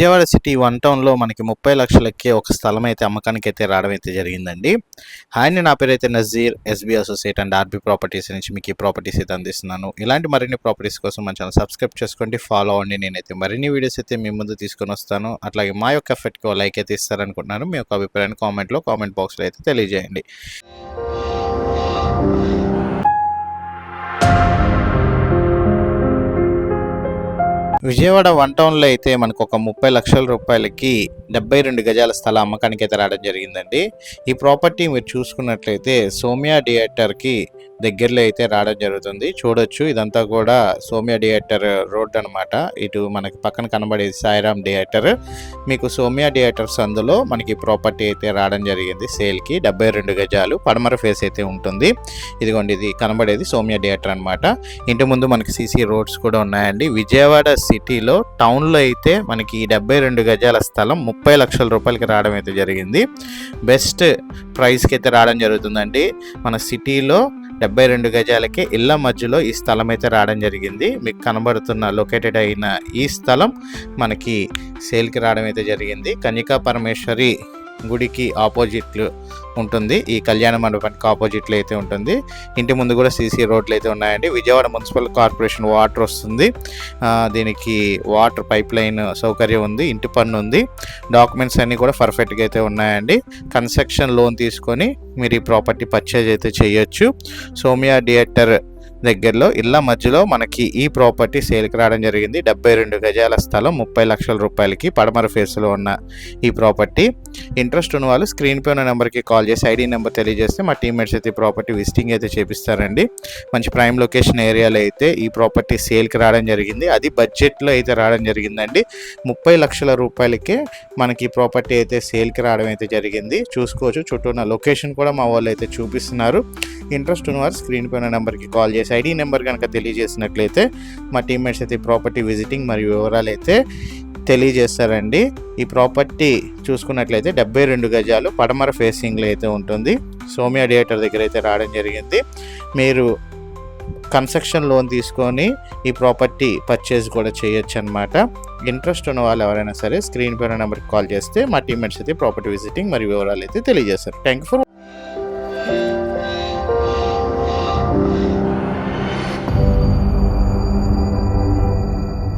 Vijayawada city one టౌన్లో మనకి ముప్పై లక్షలకే ఒక స్థలం అయితే అమ్మకానికి అయితే రావడం అయితే జరిగిందండి. హాయ్ నా పేరు అయితే Nazeer SB associate and RB properties నుంచి మీకు ఈ ప్రాపర్టీస్ అయితే అందిస్తున్నాను. ఇలాంటి మరిన్ని ప్రాపర్టీస్ కోసం మన ఛానల్ సబ్స్క్రైబ్ చేసుకోండి ఫాలో అవ్వండి. నేనైతే మరిన్ని వీడియోస్ అయితే మీ ముందు తీసుకొని వస్తాను. అట్లాగే మా యొక్క ఎఫెక్ట్కి లైక్ అయితే ఇస్తారనుకుంటున్నాను. మీ యొక్క అభిప్రాయాన్ని కామెంట్లో కామెంట్ బాక్స్లో అయితే తెలియజేయండి. విజయవాడ వన్ టౌన్లో అయితే మనకు ఒక ముప్పై లక్షల రూపాయలకి డెబ్బై రెండు గజాల స్థలం అమ్మకానికి అయితే రావడం జరిగిందండి. ఈ ప్రాపర్టీ మీరు చూసుకున్నట్లయితే సోమియా థియేటర్కి దగ్గరలో అయితే రావడం జరుగుతుంది. చూడొచ్చు. ఇదంతా కూడా సోమ్య థియేటర్ రోడ్ అనమాట ఇటు మనకి పక్కన కనబడేది సాయిరామ్ థియేటర్. మీకు సోమ్య థియేటర్స్ అందులో మనకి ప్రాపర్టీ అయితే రావడం జరిగింది. సేల్కి డెబ్బై రెండు గజాలు పడమర ఫేస్ అయితే ఉంటుంది. ఇదిగోండి ఇది కనబడేది సోమ్య థియేటర్ అనమాట ఇంటి ముందు మనకి సీసీ రోడ్స్ కూడా ఉన్నాయండి. విజయవాడ సిటీలో టౌన్లో అయితే మనకి ఈ డెబ్బై రెండు గజాల స్థలం ముప్పై లక్షల రూపాయలకి రావడం అయితే జరిగింది. బెస్ట్ ప్రైస్కి అయితే రావడం జరుగుతుందండి. మన సిటీలో డెబ్బై రెండు గజాలకే ఇళ్ళ మధ్యలో ఈ స్థలం అయితే రావడం జరిగింది. మీకు కనబడుతున్న లొకేటెడ్ అయిన ఈ స్థలం మనకి సేల్కి రావడం అయితే జరిగింది. కన్యకా పరమేశ్వరి గుడికి ఆపోజిట్లు ఉంటుంది. ఈ కళ్యాణ మండపానికి ఆపోజిట్లు అయితే ఉంటుంది. ఇంటి ముందు కూడా సీసీ రోడ్లు అయితే ఉన్నాయండి. విజయవాడ మున్సిపల్ కార్పొరేషన్ వాటర్ వస్తుంది. దీనికి వాటర్ పైప్ లైన్ సౌకర్యం ఉంది. ఇంటి పన్ను ఉంది. డాక్యుమెంట్స్ అన్నీ కూడా పర్ఫెక్ట్గా అయితే ఉన్నాయండి. కన్స్ట్రక్షన్ లోన్ తీసుకొని మీరు ఈ ప్రాపర్టీ పర్చేజ్ అయితే చేయొచ్చు. సోమియా థియేటర్ దగ్గరలో ఇళ్ళ మధ్యలో మనకి ఈ ప్రాపర్టీ సేల్కి రావడం జరిగింది. డెబ్బై రెండు గజాల స్థలం ముప్పై లక్షల రూపాయలకి పడమర ఫేస్లో ఉన్న ఈ ప్రాపర్టీ. ఇంట్రెస్ట్ ఉన్న వాళ్ళు స్క్రీన్ పై ఉన్న నెంబర్కి కాల్ చేసి ఐడి నెంబర్ తెలియజేస్తే మా టీమ్మేట్స్ అయితే ఈ ప్రాపర్టీ విజిటింగ్ అయితే చేపిస్తారండి. మంచి ప్రైమ్ లొకేషన్ ఏరియాలో అయితే ఈ ప్రాపర్టీ సేల్కి రావడం జరిగింది. అది బడ్జెట్లో అయితే రావడం జరిగిందండి. ముప్పై లక్షల రూపాయలకే మనకి ఈ ప్రాపర్టీ అయితే సేల్కి రావడం అయితే జరిగింది. చూసుకోవచ్చు చుట్టూ ఉన్న లొకేషన్ కూడా మా వాళ్ళు అయితే చూపిస్తున్నారు. ఇంట్రెస్ట్ ఉన్నవారు స్క్రీన్ పైన నెంబర్కి కాల్ చేసి ఐడి నెంబర్ కనుక తెలియజేసినట్లయితే మా టీమ్మేట్స్ అయితే ప్రాపర్టీ విజిటింగ్ మరియు వివరాలు అయితే తెలియజేస్తారండి. ఈ ప్రాపర్టీ చూసుకున్నట్లయితే డెబ్బై రెండు గజాలు పడమర ఫేసింగ్లో అయితే ఉంటుంది. సోమియా థియేటర్ దగ్గర అయితే రావడం జరిగింది. మీరు కన్స్ట్రక్షన్ లోన్ తీసుకొని ఈ ప్రాపర్టీ పర్చేజ్ కూడా చేయొచ్చు అనమాట ఇంట్రెస్ట్ ఉన్న వాళ్ళు ఎవరైనా సరే స్క్రీన్ పైన నెంబర్కి కాల్ చేస్తే మా టీమ్మేట్స్ అయితే ప్రాపర్టీ విజిటింగ్ మరియు వివరాలు అయితే తెలియజేస్తారు. Thank you for